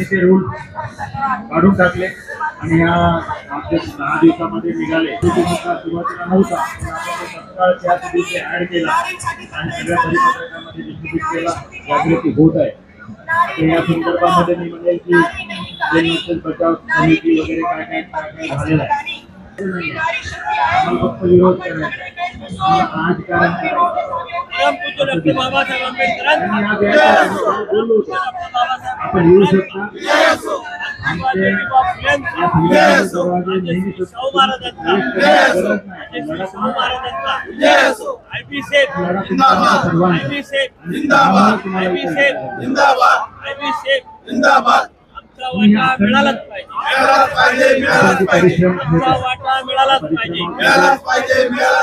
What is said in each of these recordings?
ते रूल काढून टाकले. तो तो तत्काळ त्याच दिवशी ऍड केला. आणि सगळ्या परिपत्रकामध्ये डिस्ट्रीब्यूट केला. जागृती होत आहे. या संदर्भामध्ये मी म्हणेल की जे नक्षल बचाव समिती वगैरे काय काय काय काय झालेलं आहे. आम्हाला फक्त विरोध करायचं डॉक्टर बाबासाहेब नेहमी शाहू महाराजांचा आयबी सेफ लढा तुमचा सर्वांचा आयबी सेफ जिंदाबाद तुम्हाला आयबी इथे सेफ जिंदाबाद आयबी सेफ जिंदाबाद आमचा वाटा मिळालाच पाहिजे. मिळालाच पाहिजे मिळालाच पाहिजे. मिळालाच पाहिजे मिळालाच पाहिजे.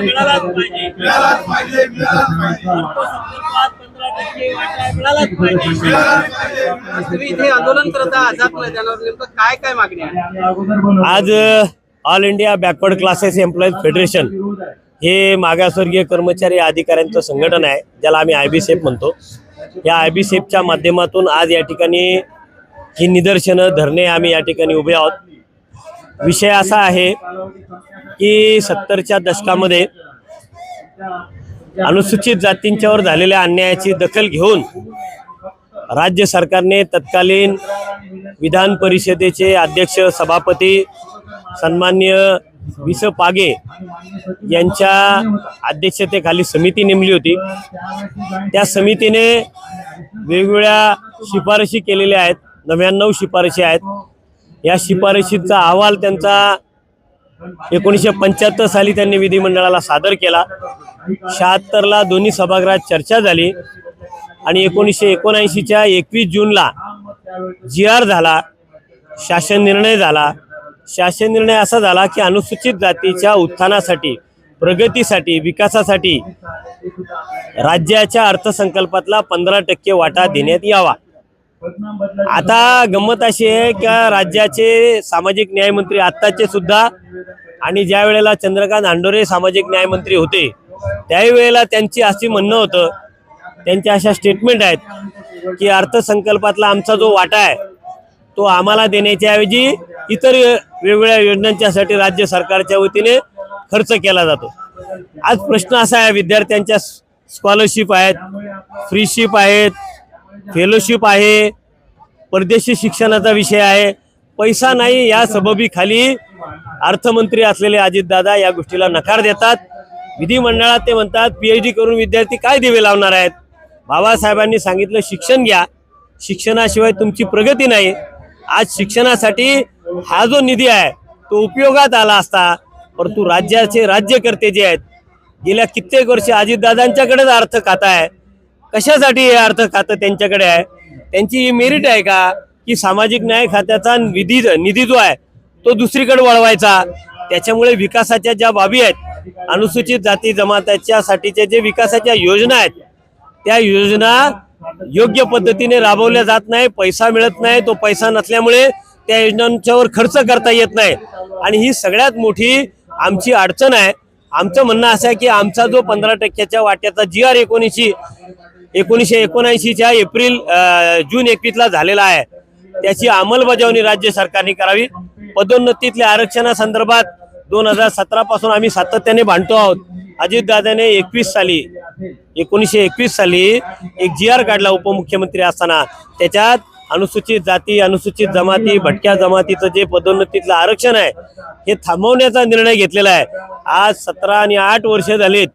मिळालाच पाहिजे. मिळालाच पाहिजे मिळालाच पाहिजे. आंदोलन करत आझाद मैदानावर नेमकं काय काय. आज all India backward classes employees federation हे मागासवर्गीय कर्मचारी अधिकाऱ्यांचं संघटन आहे ज्याला आम्ही आय बी सेफ म्हणतो. या आय बी सेफच्या माध्यमातून आज या ठिकाणी ही निदर्शनं धरणे आम्ही या ठिकाणी उभे आहोत. विषय असा आहे की सत्तरच्या दशकामध्ये अनुसूचित जातींच्यावर झालेल्या अन्यायाची दखल घेऊन राज्य सरकारने तत्कालीन विधान परिषदेचे अध्यक्ष सभापती सन्मान्य वि स पागे यांच्या अध्यक्षतेखाली समिती नेमली होती. त्या समितीने वेगवेगळ्या शिफारशी केलेल्या आहेत नव्याण्णव शिफारशी आहेत. या शिफारशीचा अहवाल त्यांचा एकोणीसशे पंच्याहत्तर साली त्यांनी विधिमंडळाला सादर केला. शहात्तरला दोन्ही सभागृहात चर्चा झाली आणि एकोणीसशे एकोणऐंशीच्या एकवीस जूनला जी आर झाला शासन निर्णय झाला. शासन निर्णय असा झाला की अनुसूचित जातीच्या उत्थानासाठी प्रगतीसाठी विकासासाठी राज्याच्या अर्थसंकल्पातला पंधरा टक्के वाटा देण्यात यावा. आता गंमत अशी आहे की राज्याचे सामाजिक न्यायमंत्री आत्ताचे सुद्धा आणि ज्या वेळेला चंद्रकांत आंडोरे सामाजिक न्यायमंत्री होते त्याही वेळेला त्यांची अशी म्हणणं होतं त्यांच्या अशा स्टेटमेंट आहेत की अर्थसंकल्पातला आमचा जो वाटा आहे तो आम्हाला देण्याच्या ऐवजी इतर वेगवेगळ्या योजनांच्यासाठी राज्य सरकारच्या वतीने खर्च केला जातो. आज प्रश्न असा आहे विद्यार्थ्यांच्या स्कॉलरशिप आहेत फ्रीशिप आहेत फेलोशिप आहे परदेशी शिक्षणाचा विषय आहे. पैसा नाही या सबबीखाली अर्थमंत्री असलेले अजितदादा या गोष्टीला नकार देतात. विधिमंडळात ते म्हणतात पीएच डी करून विद्यार्थी काय दिवे लावणार आहेत? बाबासाहेबांनी सांगितलं शिक्षण घ्या. शिक्षणाशिवाय तुमची प्रगती नाही. आज शिक्षणासाठी हा जो निधी आहे तो उपयोगात आला असता परंतु राज्याचे राज्यकर्ते जे आहेत गेल्या कित्येक वर्ष अजितदादांच्याकडेच अर्थ खाता आहे कशासाठी हे अर्थ खातं त्यांच्याकडे आहे? त्यांची ही मेरिट आहे का? की सामाजिक न्याय खात्याचा निधी निधी जो आहे तो दुसरीकडे वळवायचा. त्याच्यामुळे विकासाच्या ज्या बाबी आहेत अनुसूचित जाती जमाताच्या साठीच्या जे विकासाच्या योजना आहेत त्या योजना योग्य पद्धतीने राबवल्या जात नाही पैसा मिळत नाही तो पैसा नसल्यामुळे त्या योजनांच्यावर खर्च करता येत नाही. आणि ही सगळ्यात मोठी आमची अडचण आहे. आमचं म्हणणं असं आहे की आमचा जो पंधरा टक्क्याच्या वाट्याचा जी आर एकोणीसशी एकोणीसशे एकोणऐंशीच्या एप्रिल जून एकवीसला झालेला आहे. त्याची अंमलबजावणी राज्य सरकारने करावी. पदोन्नतीतल्या आरक्षणासंदर्भात दोन हजार सतरा पासून आम्ही सातत्याने भांडतो आहोत. अजितदादाने एकवीस साली एकोणीसशे एकवीस साली एक जी आर काढला उपमुख्यमंत्री असताना. त्याच्यात अनुसूचित जाती अनुसूचित जमाती भटक्या जमातीचं जे पदोन्नतीतलं आरक्षण आहे हे थांबवण्याचा निर्णय घेतलेला आहे. आज सतरा आणि आठ वर्ष झालीत.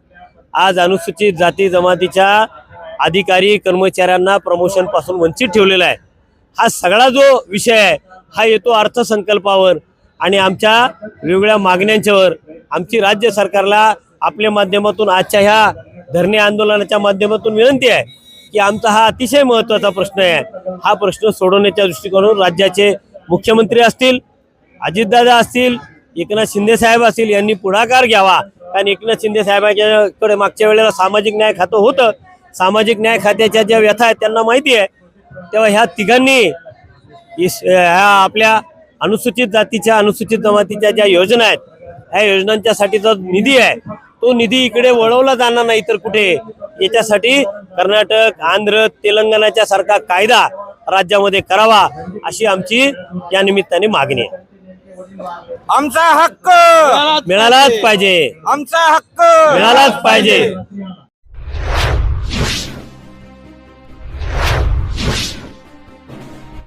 आज अनुसूचित जाती जमातीच्या अधिकारी कर्मचाऱ्यांना प्रमोशनपासून वंचित ठेवलेला आहे. हा सगळा जो विषय आहे हा येतो अर्थसंकल्पावर आणि आमच्या वेगवेगळ्या मागण्यांच्यावर आमची राज्य सरकारला आपल्या माध्यमातून आजच्या ह्या धरणे आंदोलनाच्या माध्यमातून विनंती आहे की आमचा हा अतिशय महत्त्वाचा प्रश्न आहे. हा प्रश्न सोडवण्याच्या दृष्टिकोनातून राज्याचे मुख्यमंत्री असतील अजितदादा असतील एकनाथ शिंदे साहेब असतील यांनी पुढाकार घ्यावा. कारण एकनाथ शिंदे साहेबांच्याकडे मागच्या वेळेला सामाजिक न्याय खातं होतं. सामाजिक न्याय खात्याच्या ज्या व्यथा आहेत त्यांना माहिती आहे. तेव्हा ह्या तिघांनी ह्या आपल्या अनुसूचित जातीच्या अनुसूचित जमातीच्या ज्या योजना आहेत ह्या योजनांच्यासाठी जो निधी आहे तो निधी इकडे वळवला जाणार नाही तर कुठे? याच्यासाठी कर्नाटक आंध्र तेलंगणाच्या सारखा कायदा राज्यामध्ये करावा अशी आमची या निमित्ताने मागणी आहे. आमचा हक्क! मिळालाच पाहिजे. आमचा हक्क! मिळालाच पाहिजे.